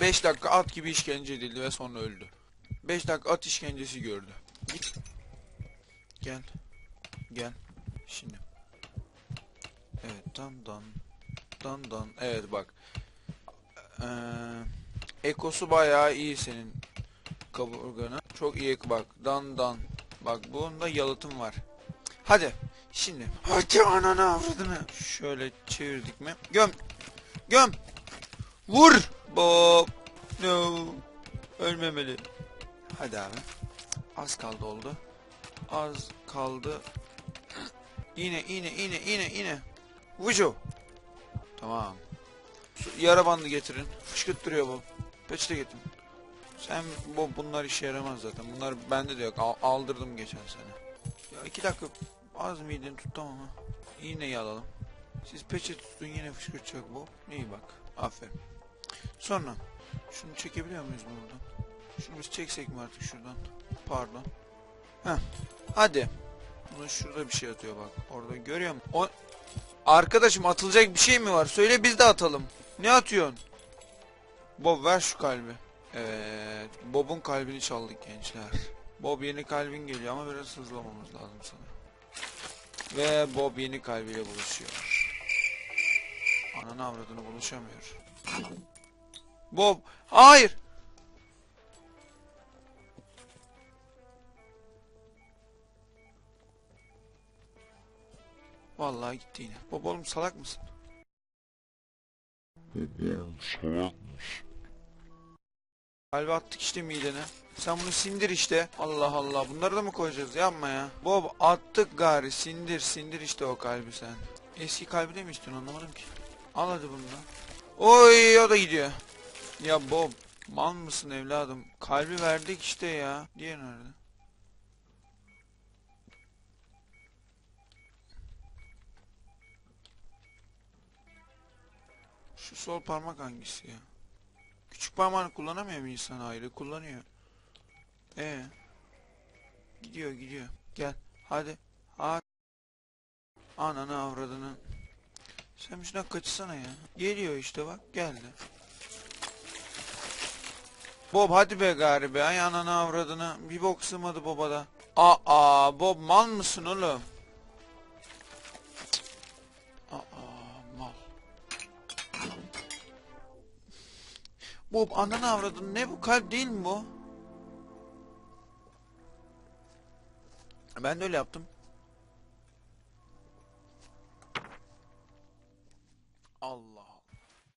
5 dakika at gibi işkence edildi ve sonra öldü. 5 dakika at işkencesi gördü. Git. Gel. Gel. Şimdi. Evet dan dan. Dan dan. Evet bak. Ee, ekosu bayağı iyi senin kaburganın. Çok iyi bak. Dan dan. Bak bunda yalıtım var. Hadi. Şimdi. Hadi ananı avradını. Şöyle çevirdik mi? Göm. Göm. Vur. Bob. No. Ölmemeli. Hadi abi. Az kaldı oldu. Az kaldı. Yine yine yine yine yine. Vucu. Tamam. Yara bandı getirin. Fışkırttırıyor bu. Peçete getirin. Sen bu bunlar işe yaramaz zaten. Bunlar bende de yok. Al- aldırdım geçen sene. Ya iki dakika az mideni tuttum ama. İğneyi alalım. Siz peçete tutun yine fışkırtacak bu. İyi bak. Aferin. Sonra şunu çekebiliyor muyuz buradan? Şunu biz çeksek mi artık şuradan? Pardon. Heh. Hadi. Bunu şurada bir şey atıyor bak. Orada görüyor musun? O... Arkadaşım atılacak bir şey mi var? Söyle biz de atalım. Ne atıyorsun? Bob ver şu kalbi. Evet. Bob'un kalbini çaldık gençler. Bob yeni kalbin geliyor ama biraz hızlamamız lazım sana. Ve Bob yeni kalbiyle buluşuyor. Ananı avradını buluşamıyor. Bob hayır. Vallahi gitti yine. Bob oğlum salak mısın? Kalbi attık işte midene. Sen bunu sindir işte. Allah Allah. Bunları da mı koyacağız? Yapma ya. Bob attık gari. Sindir sindir işte o kalbi sen. Eski kalbi de mi istiyorsun anlamadım ki. Al hadi bunu da. Oy o da gidiyor. Ya Bob mal mısın evladım? Kalbi verdik işte ya. Diğer nerede? Şu sol parmak hangisi ya? Küçük parmağını kullanamıyor mu insan ayrı? Kullanıyor. Ee. Gidiyor gidiyor. Gel. Hadi. Hadi. Ananı avradını. Sen şuna kaçsana ya. Geliyor işte bak geldi. Bob hadi be gari be. Ay ananı avradını. Bir bok sığmadı Bob'a da. Aa Bob mal mısın oğlum? Aa mal. Bob ananı avradını. Ne bu kalp değil mi bu? Ben de öyle yaptım.